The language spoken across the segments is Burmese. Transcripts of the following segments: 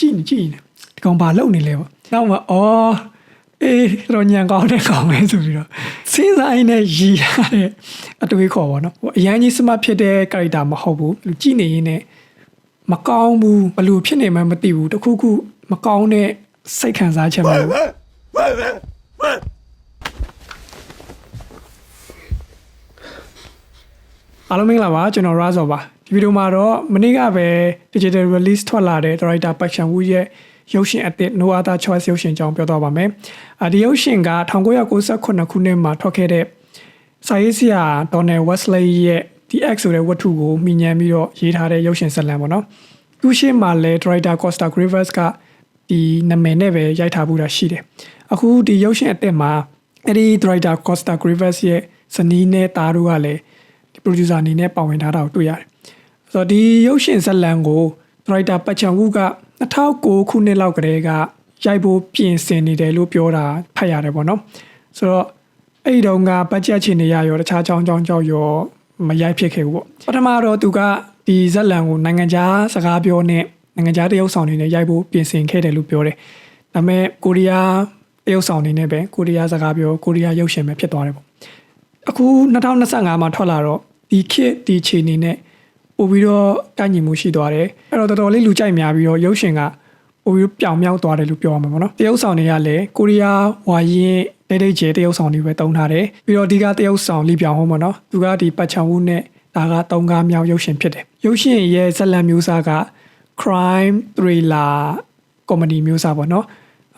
ကြည့်နေကြည့်နေဒီကောင်ဘာလုပ်နေလဲပေါ့နောက်မှအော်အေးတော့ညံကောင်းတဲ့ကောင်ပဲဆိုပြီးတော့စဉ်းစားရင်းနဲ့ရည်ရတဲ့အတွေးခေါ်ပါတော့ဟိုအရန်ကြီးစမတ်ဖြစ်တဲ့ character မဟုတ်ဘူးလူကြည့်နေရင်းနဲ့မကောင်းဘူးဘယ်လိုဖြစ်နေမှန်းမသိဘူးတခုခုမကောင်းတဲ့စိတ်ခံစားချက်မျိုးအားလုံးမင်္ဂလာပါကျွန်တော် Razo ပါ ဒီဗီဒီယိုမှာတော့မနေ့ကပဲ digital release ထွက်လာတဲ့ director Park Chan Wook ရဲ့ရုပ်ရှင်အသစ် No Other Choice ရုပ်ရှင်အကြောင်းပြောသွားပါမယ်။အဲဒီရုပ်ရှင်က1998ခုနှစ်မှာထွက်ခဲ့တဲ့စာရေးဆရာ Donald Wesley ရဲ့ DX ဆိုတဲ့ဝတ္ထုကိုမိညံပြီးတော့ရေးထားတဲ့ရုပ်ရှင်ဇာတ်လမ်းပေါ့နော်။သူရှင်းမှာလဲ director Costa Gavras ကဒီနာမည်နဲ့ပဲရိုက်ထားမှုတာရှိတယ်။အခုဒီရုပ်ရှင်အသစ်မှာအဲဒီ director Costa Gavras ရဲ့ဇနီးနဲ့သားတို့ကလည်းဒီ producer အနေနဲ့ပါဝင်ထားတာကိုတွေ့ရတယ်။ ဆိုတော့ဒီရုပ်ရှင်ဇာတ်လမ်းကို director ပတ်ချန်ဝူက2009ခုနှစ်လောက်ကတည်းကရိုက်ဖို့ပြင်ဆင်နေတယ်လို့ပြောတာဖတ်ရတယ်ပေါ့နော်။ဆိုတော့အဲ့ဒီတုန်းကဘတ်ဂျက်ချင်နေရရောတခြားချောင်းချောင်းကြောက်ရောမရိုက်ဖြစ်ခဲ့ဘူးပေါ့။ပထမတော့သူကဒီဇာတ်လမ်းကိုနိုင်ငံခြားစကားပြောနဲ့နိုင်ငံခြားတရုပ်ဆောင်တွေနဲ့ရိုက်ဖို့ပြင်ဆင်ခဲ့တယ်လို့ပြောတယ်။ဒါပေမဲ့ကိုရီးယားတရုပ်ဆောင်တွေနဲ့ပဲကိုရီးယားစကားပြောကိုရီးယားရုပ်ရှင်ပဲဖြစ်သွားတယ်ပေါ့။အခု2025မှာထွက်လာတော့ဒီခစ်ဒီခြေအနေနဲ့ ပို့ပြီးတော့ကန့်ညီမှုရှိသွားတယ်အဲ့တော့တော်တော်လေးလူကြိုက်များပြီးတော့ရုပ်ရှင်ကပို့ပြီးပြောင်မြောက်သွားတယ်လို့ပြောရမှာပေါ့နော်တရုပ်ဆောင်တွေကလည်းကိုရီးယားဝါရင်ဒိတ်ဒိတ်ကျဲတရုပ်ဆောင်တွေပဲတုံးထားတယ်ပြီးတော့ဒီကတရုပ်ဆောင်လီပြောင်ဟောပေါ့နော်သူကဒီပတ်ချံဝူးနဲ့ဒါကတုံးကားမြောက်ရုပ်ရှင်ဖြစ်တယ်ရုပ်ရှင်ရဲ့ဇာတ်လမ်းမျိုးစားက crime thriller comedy မျိုးစားပေါ့နော်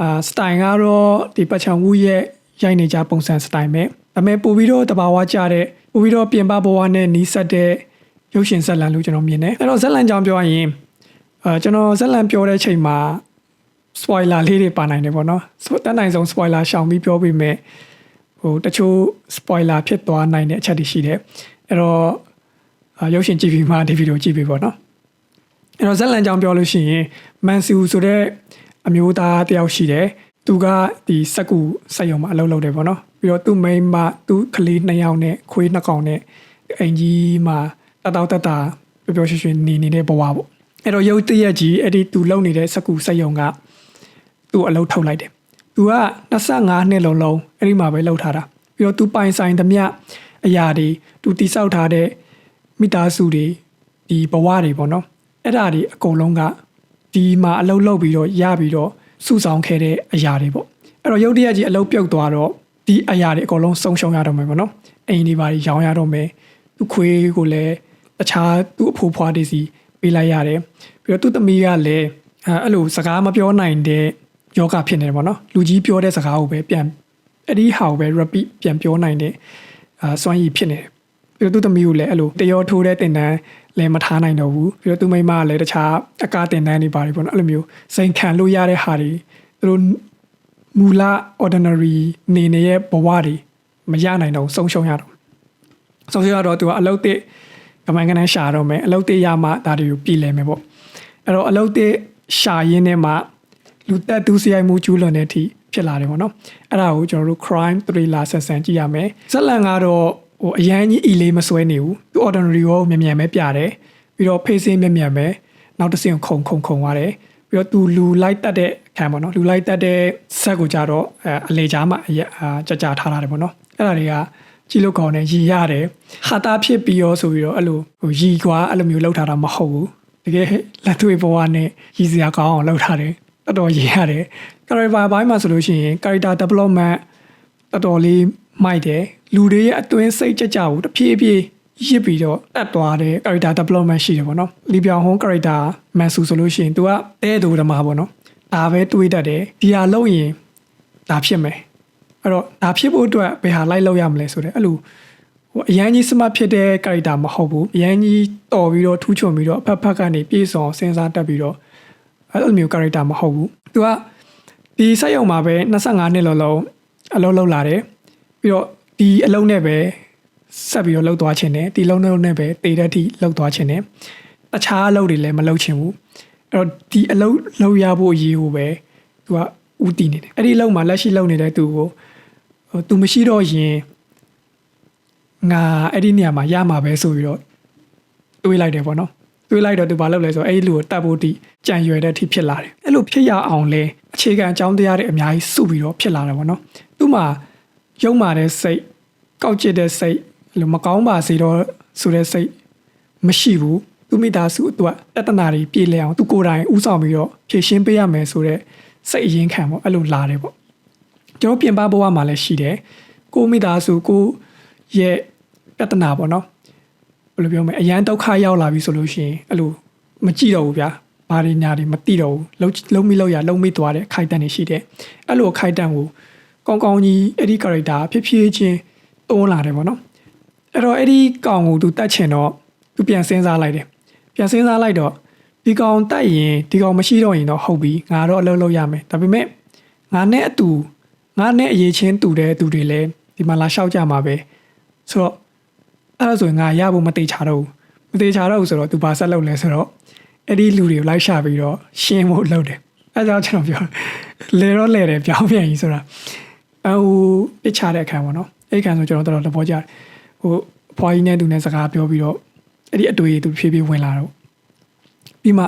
အာစတိုင်ကတော့ဒီပတ်ချံဝူးရဲ့ရိုက်နေကြပုံစံစတိုင်ပဲဒါပေမဲ့ပို့ပြီးတော့တဘာဝကြတဲ့ပို့ပြီးတော့ပြင်ပဘဝနဲ့နီးစပ်တဲ့ ရုပ်ရှင်ဇာတ်လမ်းလို့ကျွန်တော်မြင်တယ်အဲ့တော့ဇာတ်လမ်းကြောင်းပြောရရင်အာကျွန်တော်ဇာတ်လမ်းပြောတဲ့ချိန်မှာ spoiler လေးတွေပါနိုင်တယ်ပေါ့နော်ဆိုတန်းနိုင်ဆုံး spoiler ရှောင်ပြီးပြောပေးမယ်ဟိုတချို့ spoiler ဖြစ်သွားနိုင်တဲ့အချက်တွေရှိတယ်အဲ့တော့အာရုပ်ရှင်ကြည့်ပြီးမှဒီဗီဒီယိုကြည့်ပြီးပေါ့နော်အဲ့တော့ဇက်လန်ကြောင်ပြောလို့ရှိရင်မန်စီဦးဆိုတဲ့အမျိုးသားတယောက်ရှိတယ်သူကဒီစက်ကူစက်ရုံမှာအလုပ်လုပ်တယ်ပေါ့နော်ပြီးတော့သူ့မိန်းမသူ့ကလေးနှစ်ယောက်နဲ့ခွေးနှစ်ကောင်နဲ့အင်ကြီးမှာ တတောက်တတာပျော်ပျော်ရွှင်ရွှင်နေနေတဲ့ဘဝပေါ့အဲ့တော့ရုပ်တရက်ကြီးအဲ့ဒီသူလုံနေတဲ့စကူစက်ယုံကသူ့အလုပ်ထုတ်လိုက်တယ်သူက25နှစ်လုံးလုံးအဲ့ဒီမှာပဲလှုပ်ထားတာပြီးတော့သူပိုင်ဆိုင်သမျှအရာတွေသူတိဆောက်ထားတဲ့မိသားစုတွေဒီဘဝတွေပေါ့နော်အဲ့ဒါတွေအကုန်လုံးကဒီမှာအလုပ်လုပ်ပြီးတော့ရပြီးတော့စုဆောင်ခဲ့တဲ့အရာတွေပေါ့အဲ့တော့ရုပ်တရက်ကြီးအလုပ်ပြုတ်သွားတော့ဒီအရာတွေအကုန်လုံးဆုံးရှုံးရတော့မယ်ပေါ့နော်အိမ်တွေဘာတွေရောင်းရတော့မယ်သူခွေးကိုလည်း တခြားသူ့အဖိုးဖွားတွေစီပေးလိုက်ရတယ်။ပြီးတော့သူ့သမီးကလည်းအဲအဲ့လိုစကားမပြောနိုင်တဲ့ယောဂဖြစ်နေတယ်ပေါ့နော်လူကြီးပြောတဲ့စကားကိုပဲပြန်အဲ့ဒီဟာကိုပဲ repeat ပြန်ပြောနိုင်တဲ့အာစွမ်းရည်ဖြစ်နေတယ်ပြီးတော့သူ့သမီးကိုလည်းအဲ့လိုတရောထိုးတဲ့တင်တန်းလည်းမထားနိုင်တော့ဘူးပြီးတော့သူ့မိန်းမကလည်းတခြားအကားတင်တန်းတွေပါတယ်ပေါ့နော်အဲ့လိုမျိုးစိန်ခံလို့ရတဲ့ဟာတွေသူတို့မူလ ordinary နေနေရဲ့ဘဝတွေမရနိုင်တော့ဆုံးရှုံးရတော့ဆုံးရှုံးရတော့သူကအလုပ်တစ် ကမန်ကနေရှာတော့မယ်အလုပ်တစ်ရမှဒါတွေကိုပြည်လဲမယ်ပေါ့အဲ့တော့အလုပ်တစ်ရှာရင်းနဲ့မှလူတက်သူစရိုက်မှုကျူးလွန်တဲ့အထိဖြစ်လာတယ်ပေါ့နော်အဲ့ဒါကိုကျွန်တော်တို့ crime thriller ဆက်ဆံကြည့်ရမယ်ဇက်လန်ကတော့ဟိုအရန်ကြီးအီလေးမစွဲနေဘူးသူ ordinary ကိုမြန်မြန်ပဲပြတယ်ပြီးတော့ facing မြန်မြန်ပဲနောက်တစ်ဆင့်ခုံခုံခုံသွားတယ်ပြီးတော့သူလူလိုက်တက်တဲ့ခံပေါ့နော်လူလိုက်တက်တဲ့ဆက်ကိုကြတော့အဲအလေကြားမှာအရကြကြထားတာတယ်ပေါ့နော်အဲ့ဒါတွေက ကြည့်လို့ကောင်းတယ်ရည်ရတယ်ဟာတာဖြစ်ပြီးရောဆိုပြီးတော့အဲ့လိုဟိုရည်ကွာအဲ့လိုမျိုးလောက်ထားတာမဟုတ်ဘူးတကယ်လက်တွေ့ဘဝနဲ့ရည်စရာကောင်းအောင်လောက်ထားတယ်တော်တော်ရည်ရတယ် character ဘိုင်းမှာဆိုလို့ရှိရင် character development တော်တော်လေးမိုက်တယ်လူတွေရဲ့အတွင်းစိတ်ကြကြကိုတဖြည်းဖြည်းရစ်ပြီးတော့တက်သွားတဲ့ character development ရှိတယ်ပေါ့နော်လီပြောင်ဟွန် character မန်ဆူဆိုလို့ရှိရင် तू ကတဲတူဓမ္မပေါ့နော်ဒါပဲတွေးတတ်တယ်ဒီဟာလုပ်ရင်ဒါဖြစ်မယ် အဲ့တော့ဒါဖြစ်ဖို့အတွက်ဘယ်ဟာလိုက်လုပ်ရမလဲဆိုတဲ့အဲ့လိုဟိုအရန်ကြီးစမဖြစ်တဲ့ character မဟုတ်ဘူးအရန်ကြီးတော်ပြီးတော့ထူးချွန်ပြီးတော့အဖက်ဖက်ကနေပြေဆောင်စဉ်းစားတတ်ပြီးတော့အဲ့လိုမျိုး character မဟုတ်ဘူးသူကဒီစက်ရုံမှာပဲ25နှစ်လောလုံးအလုပ်လုပ်လာတယ်ပြီးတော့ဒီအလုပ်နဲ့ပဲဆက်ပြီးတော့လှုပ်သွားခြင်းနဲ့ဒီလုံးလုံးနဲ့ပဲတည်တဲ့အထိလှုပ်သွားခြင်းနဲ့တခြားအလုပ်တွေလည်းမလုပ်ချင်ဘူးအဲ့တော့ဒီအလုပ်လုပ်ရဖို့အရေးကိုပဲသူကဦးတည်နေတယ်အဲ့ဒီအလုပ်မှာလက်ရှိလုပ်နေတဲ့သူကိုဟို သူမရှိတော့ရင်ငါအဲ့ဒီနေရာမှာရမှာပဲဆိုပြီးတော့တွေးလိုက်တယ်ပေါ့နော်သူတွေးလိုက်တော့သူဘာလုပ်လဲဆိုတော့အဲ့ဒီလူကိုတတ်ဖို့တိကြံရွယ်တဲ့အထိဖြစ်လာတယ်အဲ့လိုဖြစ်ရအောင်လဲအခြေခံအကြောင်းတရားတွေအများကြီးစုပြီးတော့ဖြစ်လာတယ်ပေါ့နော်သူ့မှာယုံမာတဲ့စိတ်ကောက်ကျစ်တဲ့စိတ်အဲ့လိုမကောင်းပါစေတော့ဆိုတဲ့စိတ်မရှိဘူးသူမိသားစုအတွက်တတနာတွေပြေလည်အောင်သူကိုယ်တိုင်ဥဆောင်ပြီးတော့ဖြည့်ရှင်းပေးရမယ်ဆိုတဲ့စိတ်အရင်ခံပေါ့အဲ့လိုလာတယ်ပေါ့ ကျွန်တော်ပြင်ပဘဝမှာလည်းရှိတယ်ကိုမိသားစုကိုရဲ့ပြဿနာပေါ့နော်ဘယ်လိုပြောမလဲအရန်ဒုက္ခရောက်လာပြီဆိုလို့ရှိရင်အဲ့လိုမကြည့်တော့ဘူးဗျာဘာတွေညာတွေမသိတော့ဘူးလုံးလုံးမိလို့ရလုံးမိသွားတဲ့ခိုက်တန်တွေရှိတယ်အဲ့လိုခိုက်တန်ကိုကောင်းကောင်းကြီးအဲ့ဒီ character ဖြစ်ဖြစ်ချင်းတွန်းလာတယ်ပေါ့နော်အဲ့တော့အဲ့ဒီကောင်ကိုသူတတ်ချင်တော့သူပြန်စဉ်းစားလိုက်တယ်ပြန်စဉ်းစားလိုက်တော့ဒီကောင်တိုက်ရင်ဒီကောင်မရှိတော့ရင်တော့ဟုတ်ပြီငါတော့အလုပ်လုပ်ရမယ်ဒါပေမဲ့ငါနဲ့အတူ ငါနဲ့အရေးချင်းတူတဲ့သူတွေလည်းဒီမှာလာလျှောက်ကြမှာပဲဆိုတော့အဲ့ဒါဆိုရင်ငါရဖို့မသေးချာတော့ဘူးမသေးချာတော့ဘူးဆိုတော့သူဘာဆက်လုပ်လဲဆိုတော့အဲ့ဒီလူတွေကိုလိုက်ရှာပြီးတော့ရှင်းဖို့လုပ်တယ်အဲ့ဒါကြောင့်ကျွန်တော်ပြောလေတော့လေတယ်ပြောင်းပြန်ကြီးဆိုတာအဟိုပစ်ချတဲ့အခါပေါ့နော်အဲ့ဒီအခါဆိုကျွန်တော်တော်တော်သဘောကျတယ်ဟိုအဖွားကြီးနဲ့သူနဲ့စကားပြောပြီးတော့အဲ့ဒီအတွေ့အသူဖြည်းဖြည်းဝင်လာတော့ပြီးမှ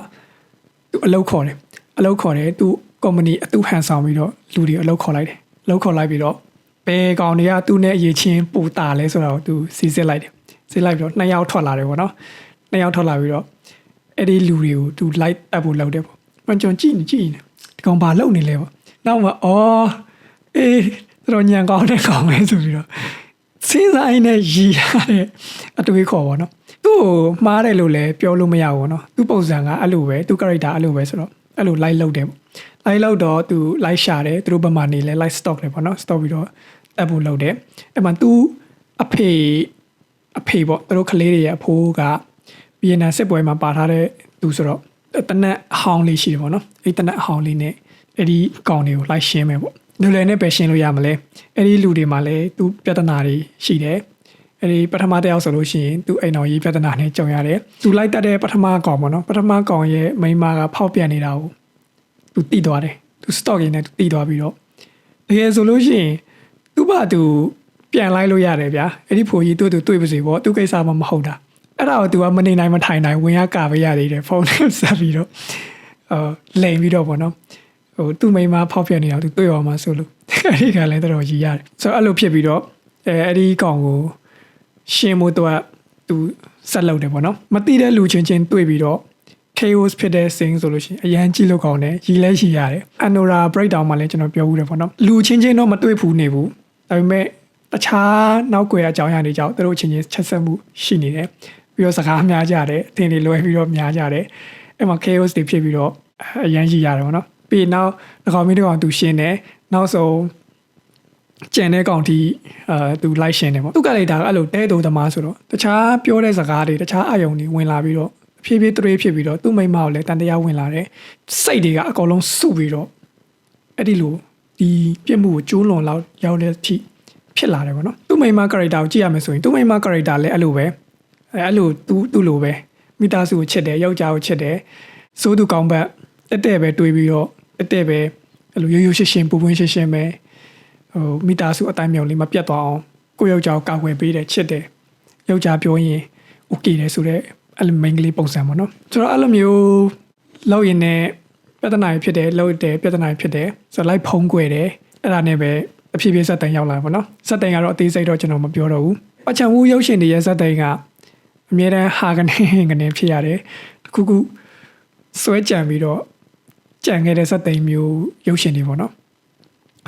သူအလုပ်ခေါ်တယ်အလုပ်ခေါ်တယ်သူကုမ္ပဏီအတူဟန်ဆောင်ပြီးတော့လူတွေအလုပ်ခေါ်လိုက်တယ်အ လုပ်ခေါ်လိုက်ပြီးတော့ဘယ်ကောင်တွေကသူ့နဲ့အရေးချင်းပူတာလဲဆိုတာကိုသူစီစစ်လိုက်တယ်စစ်လိုက်ပြီးတော့နှစ်ယောက်ထွက်လာတယ်ပေါ့နော်နှစ်ယောက်ထွက်လာပြီးတော့အဲ့ဒီလူတွေကိုသူလိုက်တက်ဖို့လုပ်တယ်ပေါ့မကျွန်တော်ကြည့်နေကြည့်နေဒီကောင်ဘာလုပ်နေလဲပေါ့နောက်မှအော်အေးတော်ညံကောင်းတဲ့ကောင်ပဲဆိုပြီးတော့စဉ်းစားရင်းနဲ့ရည်ရတဲ့အတွေးခေါ်ပေါ့နော်သူ့ကိုမှားတယ်လို့လည်းပြောလို့မရဘူးပေါ့နော်သူ့ပုံစံကအဲ့လိုပဲသူ့ character အဲ့လိုပဲဆိုတော့အဲ့လို live လုပ်တယ်ပေါ့ live လုပ်တော့သူ live ရှာတယ်သူတို့ဘက်မှာနေလဲ live stock တယ်ပေါ့နော် stock ပြီးတော့တက်ဖို့လုပ်တယ်အဲ့မှာသူအဖေအဖေပေါ့သူတို့ကလေးတွေရဲ့အဖိုးကဗီယက်နမ်စစ်ပွဲမှာပါထားတဲ့သူဆိုတော့တနက်အဟောင်းလေးရှိတယ်ပေါ့နော်အဲ့တနက်အဟောင်းလေးနဲ့အဲ့ဒီကောင်တွေကို live ရှင်းမယ်ပေါ့လူလည်းနဲ့ပဲရှင်းလို့ရမလဲအဲ့ဒီလူတွေမှာလည်းသူပြဿနာတွေရှိတယ်အဲ့ဒီပထမတစ်ယောက်ဆိုလို့ရှိရင်သူအိမ်တော်ရေးပြဿနာနဲ့ကြုံရတယ်သူလိုက်တက်တဲ့ပထမကောင်ပေါ့နော်ပထမကောင်ရဲ့မိန်းမကဖောက်ပြန်နေတာကို သူတိသွားတယ်သူ stock ရင်းနဲ့သူတိသွားပြီးတော့တကယ်ဆိုလို့ရှိရင်သူ့ဘာသူပြန်လိုက်လို့ရတယ်ဗျာအဲ့ဒီဖိုကြီးသူ့သူတွေ့ပါစေပေါ့သူကိစ္စမှမဟုတ်တာအဲ့ဒါကို तू ကမနေနိုင်မထိုင်နိုင်ဝင်ရကာပဲရသေးတယ်ဖုန်းနဲ့ဆက်ပြီးတော့အော်လိန်ပြီးတော့ပေါ့နော်ဟိုသူ့မိန်းမဖောက်ပြန်နေတာသူတွေ့ရမှာဆိုလို့အဲ့ဒီကလည်းတော်တော်ရည်ရတယ်ဆိုတော့အဲ့လိုဖြစ်ပြီးတော့အဲအဲ့ဒီကောင်ကိုရှင်းမို့တော့သူဆက်လုပ်တယ်ပေါ့နော်မတိတဲ့လူချင်းချင်းတွေ့ပြီးတော့ chaos ဖြစ်တဲ့ sing ဆိုလို့ရှိရင်အရန်ကြည့်လို့ကောင်းတယ်ရီလဲရှိရတယ် anora breakdown မှာလည်းကျွန်တော်ပြောဦးတယ်ပေါ့နော်လူချင်းချင်းတော့မတွေ့ဘူးနေဘူးဒါပေမဲ့တခြားနောက်ွယ်အကြောင်းအရာတွေကြောင့်သူတို့ချင်းချင်းချက်ဆက်မှုရှိနေတယ်ပြီးတော့စကားများကြတယ်အထင်တွေလွဲပြီးတော့များကြတယ်အဲ့မှာ chaos တွေဖြစ်ပြီးတော့အရန်ရှိရတယ်ပေါ့နော်ပြီးနောက်တစ်ကောင်မင်းတစ်ကောင်သူရှင်းတယ်နောက်ဆုံးကျန်တဲ့ကောင်တီအာသူလိုက်ရှင်းတယ်ပေါ့သူကလည်းဒါအဲ့လိုတဲတူသမားဆိုတော့တခြားပြောတဲ့စကားတွေတခြားအယုံတွေဝင်လာပြီးတော့ ဖြည်းဖြည်းတွေးဖြစ်ပြီးတော့သူ့မိမကိုလည်းတန်တရားဝင်လာတယ်စိတ်တွေကအကုန်လုံးစုပြီးတော့အဲ့ဒီလိုဒီပြစ်မှုကိုကျိုးလွန်လောက်ရောက်တဲ့အထိဖြစ်လာတယ်ပေါ့နော်သူ့မိမ character ကိုကြည့်ရမယ်ဆိုရင်သူ့မိမ character လည်းအဲ့လိုပဲအဲ့လိုသူသူ့လိုပဲမိသားစုကိုချစ်တယ်ယောက်ျားကိုချစ်တယ်စိုးသူကောင်းဘက်တက်တဲ့ပဲတွေးပြီးတော့တက်တဲ့ပဲအဲ့လိုရိုးရိုးရှင်းရှင်းပူပွင့်ရှင်းရှင်းပဲဟိုမိသားစုအတိုင်းမြောင်လေးမပြတ်သွားအောင်ကိုယောက်ျားကိုကာကွယ်ပေးတယ်ချစ်တယ်ယောက်ျားပြောရင် okay တယ်ဆိုတော့ အဲ့လို main ကလေးပုံစံပေါ့နော်ဆိုတော့အဲ့လိုမျိုးလောက်ရင်လည်းပြဿနာတွေဖြစ်တယ်လောက်တယ်ပြဿနာတွေဖြစ်တယ်ဆိုတော့လိုက်ဖုံးကွယ်တယ်အဲ့ဒါနဲ့ပဲအဖြစ်ဖြစ်စက်တိုင်ရောက်လာပေါ့နော်စက်တိုင်ကတော့အသေးစိတ်တော့ကျွန်တော်မပြောတော့ဘူးပချံဝူရုပ်ရှင်တွေရဲ့စက်တိုင်ကအမြဲတမ်းဟာကနေကနေဖြစ်ရတယ်တခုခုစွဲကြံပြီးတော့ကြံခဲ့တဲ့စက်တိုင်မျိုးရုပ်ရှင်တွေပေါ့နော်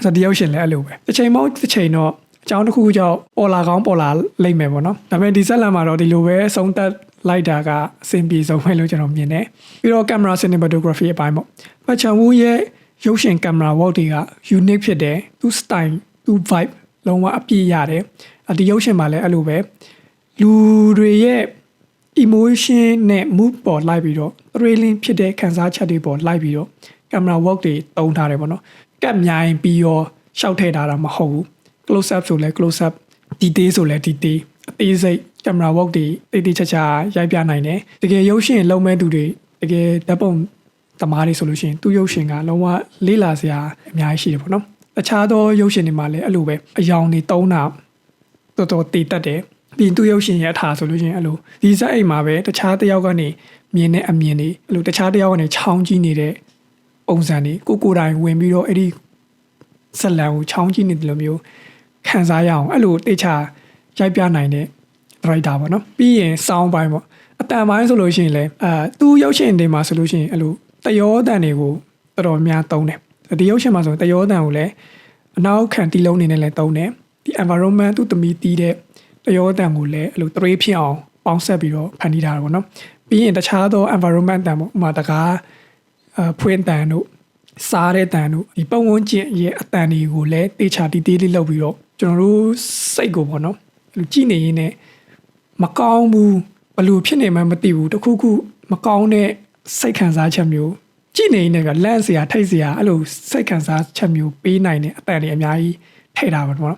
ဆိုတော့ဒီရုပ်ရှင်လည်းအဲ့လိုပဲတစ်ချိန်မဟုတ်တစ်ချိန်တော့အကြောင်းတစ်ခုခုကြောင့်ပေါ်လာကောင်းပေါ်လာလိမ့်မယ်ပေါ့နော်ဒါပေမဲ့ဒီဇက်လန်မှာတော့ဒီလိုပဲဆုံးသက် လိုက်တာကအဆင်ပြေဆုံးပဲလို့ကျွန်တော်မြင်တယ်ပြီးတော့ camera cinematography အပိုင်းပေါ့ပချံဝူရဲ့ရုပ်ရှင် camera work တွေက unique ဖြစ်တယ်သူ style သူ vibe လုံးဝအပြည့်ရတယ်အဒီရုပ်ရှင်မှာလည်းအဲ့လိုပဲလူတွေရဲ့ emotion နဲ့ mood ပေါ်လိုက်ပြီးတော့ thrilling ဖြစ်တဲ့ခံစားချက်တွေပေါ်လိုက်ပြီးတော့ camera work တွေတုံးထားတယ်ပေါ့နော်ကတ်မြိုင်ပြီးရောရှောက်ထည့်ထားတာမဟုတ်ဘူး close up ဆိုလဲ close up detail ဆိုလဲ detail အသေးစိတ် camera work တွေတိတိကျကျရိုက်ပြနိုင်တယ်တကယ်ရုပ်ရှင်လုံးမဲ့သူတွေတကယ်ဓာတ်ပုံသမားတွေဆိုလို့ရှိရင်သူ့ရုပ်ရှင်ကလုံးဝလေးလာစရာအများကြီးရှိတယ်ပေါ့နော်တခြားသောရုပ်ရှင်တွေမှာလည်းအဲ့လိုပဲအယောင်တွေတုံးတာတော်တော်တည်တတ်တယ်ပြီးသူ့ရုပ်ရှင်ရဲ့အထာဆိုလို့ရှိရင်အဲ့လိုဒီဇက်အိမ်မှာပဲတခြားတစ်ယောက်ကနေမြင်တဲ့အမြင်တွေအဲ့လိုတခြားတစ်ယောက်ကနေချောင်းကြည့်နေတဲ့ပုံစံတွေကိုကိုယ်တိုင်ဝင်ပြီးတော့အဲ့ဒီဆက်လံကိုချောင်းကြည့်နေတယ်လို့မျိုးခံစားရအောင်အဲ့လိုတေချာ ရိုက်ပြနိုင်တဲ့ writer ပေါ့နော်ပြီးရင် sound ပိုင်းပေါ့အတန်ပိုင်းဆိုလို့ရှိရင်လည်းအာသူရုပ်ရှင်တွေမှာဆိုလို့ရှိရင်အဲ့လိုတယောတန်တွေကိုတော်တော်များသုံးတယ်ဒီရုပ်ရှင်မှာဆိုရင်တယောတန်ကိုလည်းအနောက်ခံတီးလုံးနေနဲ့လည်းသုံးတယ်ဒီ environment သူသမီးတီးတဲ့တယောတန်ကိုလည်းအဲ့လိုတရေဖြစ်အောင်ပေါင်းဆက်ပြီးတော့ဖန်တီးထားတာပေါ့နော်ပြီးရင်တခြားသော environment တန်ပေါ့ဥပမာတကားအဖွင့်တန်တို့စားတဲ့တန်တို့ဒီပုံဝန်းကျင်ရဲ့အတန်တွေကိုလည်းတေချာတီးတီးလေးလုပ်ပြီးတော့ကျွန်တော်တို့စိတ်ကိုပေါ့နော်အဲ့ လိုကြည့်နေရင်းနဲ့မကောင်းဘူးဘလို့ဖြစ်နေမှမသိဘူးတခုခုမကောင်းတဲ့စိတ်ခံစားချက်မျိုးကြည့်နေနေကလန့်စရာထိတ်စရာအဲ့လိုစိတ်ခံစားချက်မျိုးပေးနိုင်တဲ့အတန်တွေအများကြီးထည့်တာပါတော့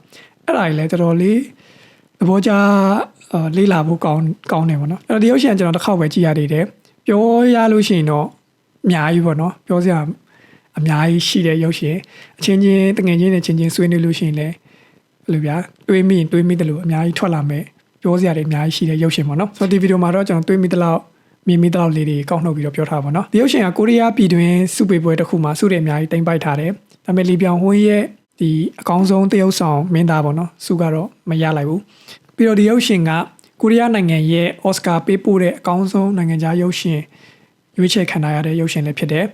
အဲ့ဒါကြီးလည်းတော်တော်လေးသဘောကျအာလေးလာဖို့ကောင်းကောင်းတယ်ပေါ့နော်အဲ့တော့ဒီရုပ်ရှင်ကျွန်တော်တစ်ခေါက်ပဲကြည့်ရသေးတယ်ပြောရလို့ရှိရင်တော့အများကြီးပေါ့နော်ပြောစရာအများကြီးရှိတဲ့ရုပ်ရှင်အချင်းချင်းတငယ်ချင်းနဲ့ချင်းချင်းဆွေးနွေးလို့ရှိရင်လည်း အဲ့လိုဗျာတွေးမိရင်တွေးမိတယ်လို့အများကြီးထွက်လာမယ်ပြောစရာတွေအများကြီးရှိတဲ့ရုပ်ရှင်ပေါ့နော်ဆိုတော့ဒီဗီဒီယိုမှာတော့ကျွန်တော်တွေးမိတဲ့လောက်မြင်မိတဲ့လောက်လေးတွေကောက်နှုတ်ပြီးတော့ပြောထားပါတော့ဒီရုပ်ရှင်ကကိုရီးယားပြည်တွင်းစုပေပွဲတစ်ခုမှာစုတယ်အများကြီးတင်ပိုက်ထားတယ်ဒါပေမဲ့လီပြောင်ဟွန်းရဲ့ဒီအကောင်းဆုံးတရုပ်ဆောင်မင်းသားပေါ့နော်စုကတော့မရလိုက်ဘူးပြီးတော့ဒီရုပ်ရှင်ကကိုရီးယားနိုင်ငံရဲ့အော်စကာပေးပို့တဲ့အကောင်းဆုံးနိုင်ငံခြားရုပ်ရှင်ရွေးချယ်ခံထားရတဲ့ရုပ်ရှင်လည်းဖြစ်တယ်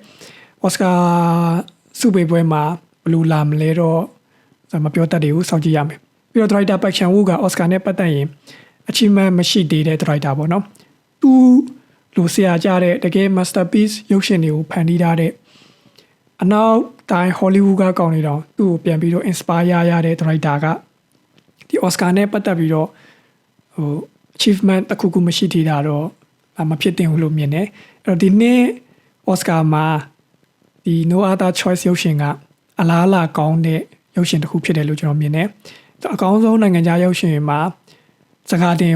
အော်စကာစုပေပွဲမှာဘယ်လိုလာမလဲတော့ဆိုတော့ မပြောတတ်သေးဘူးစောင့်ကြည့်ရမယ်ပြီးတော့ director Park Chan Wook က Oscar နဲ့ပတ်သက်ရင် achievement မရှိသေးတဲ့ director ပေါ့နော်သူလိုဆရာကြတဲ့တကယ် masterpiece ရုပ်ရှင်တွေကိုဖန်တီးထားတဲ့အနောက်တိုင်း Hollywood ကကောင်းနေတော့သူ့ကိုပြန်ပြီးတော့ inspire ရတဲ့ director ကဒီ Oscar နဲ့ပတ်သက်ပြီးတော့ဟို achievement တစ်ခုခုမရှိသေးတာတော့မဖြစ်သင့်ဘူးလို့မြင်တယ်အဲ့တော့ဒီနေ့ Oscar မှာဒီ No Other Choice ရုပ်ရှင်ကအလားအလာကောင်းတဲ့ ရုပ်ရှင်တစ်ခုဖြစ်တယ်လို့ကျွန်တော်မြင်တယ်။အကောင်းဆုံးနိုင်ငံခြားရုပ်ရှင်မှာစကားတင်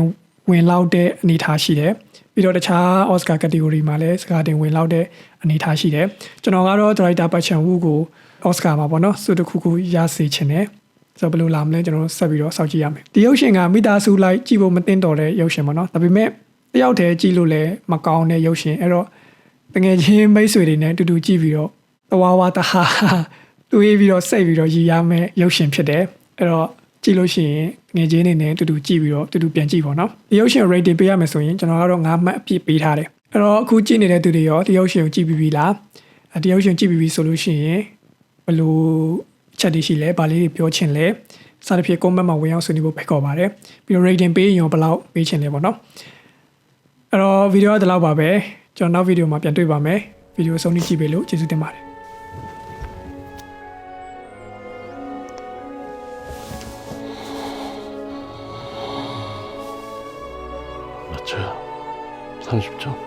ဝင်လောက်တဲ့အနေအထားရှိတယ်။ပြီးတော့တခြား Oscar category မှာလည်းစကားတင်ဝင်လောက်တဲ့အနေအထားရှိတယ်။ကျွန်တော်ကတော့ director Park Chan Wook ကို Oscar မှာပေါ့နော်စုတစ်ခုခုရစေချင်တယ်။ဆိုတော့ဘယ်လိုလာမလဲကျွန်တော်ဆက်ပြီးတော့စောင့်ကြည့်ရမယ်။ဒီရုပ်ရှင်ကမိသားစုလိုက်ကြည့်ဖို့မတင်တော်တဲ့ရုပ်ရှင်ပေါ့နော်။ဒါပေမဲ့တယောက်တည်းကြည့်လို့လည်းမကောင်းတဲ့ရုပ်ရှင်အဲ့တော့တကယ်ချင်းမိတ်ဆွေတွေနဲ့တူတူကြည့်ပြီးတော့တဝါဝါတဟာ တွေးပြီးတော့စိတ်ပြီးတော့ရည်ရမယ်ရုပ်ရှင်ဖြစ်တယ်အဲ့တော့ကြည့်လို့ရှိရင်ငယ်ချင်းတွေနဲ့တူတူကြည့်ပြီးတော့တူတူပြန်ကြည့်ပါတော့ဒီရုပ်ရှင် rating ပေးရမယ်ဆိုရင်ကျွန်တော်ကတော့9မှတ်အပြည့်ပေးထားတယ်အဲ့တော့အခုကြည့်နေတဲ့သူတွေရောဒီရုပ်ရှင်ကိုကြည့်ပြီးပြီလားဒီရုပ်ရှင်ကြည့်ပြီးပြီဆိုလို့ရှိရင်ဘယ်လိုချက်တွေရှိလဲဗာလေးတွေပြောချင်လဲစသဖြင့် comment မှာဝင်ရောက်ဆွေးနွေးဖို့ဖိတ်ခေါ်ပါတယ်ပြီးတော့ rating ပေးရင်ရောဘယ်လောက်ပေးချင်လဲပေါ့နော်အဲ့တော့ဗီဒီယိုကဒီလောက်ပါပဲကျွန်တော်နောက်ဗီဒီယိုမှာပြန်တွေ့ပါမယ်ဗီဒီယိုဆုံးဖြတ်ကြည့်ပေးလို့ကျေးဇူးတင်ပါတယ် 30초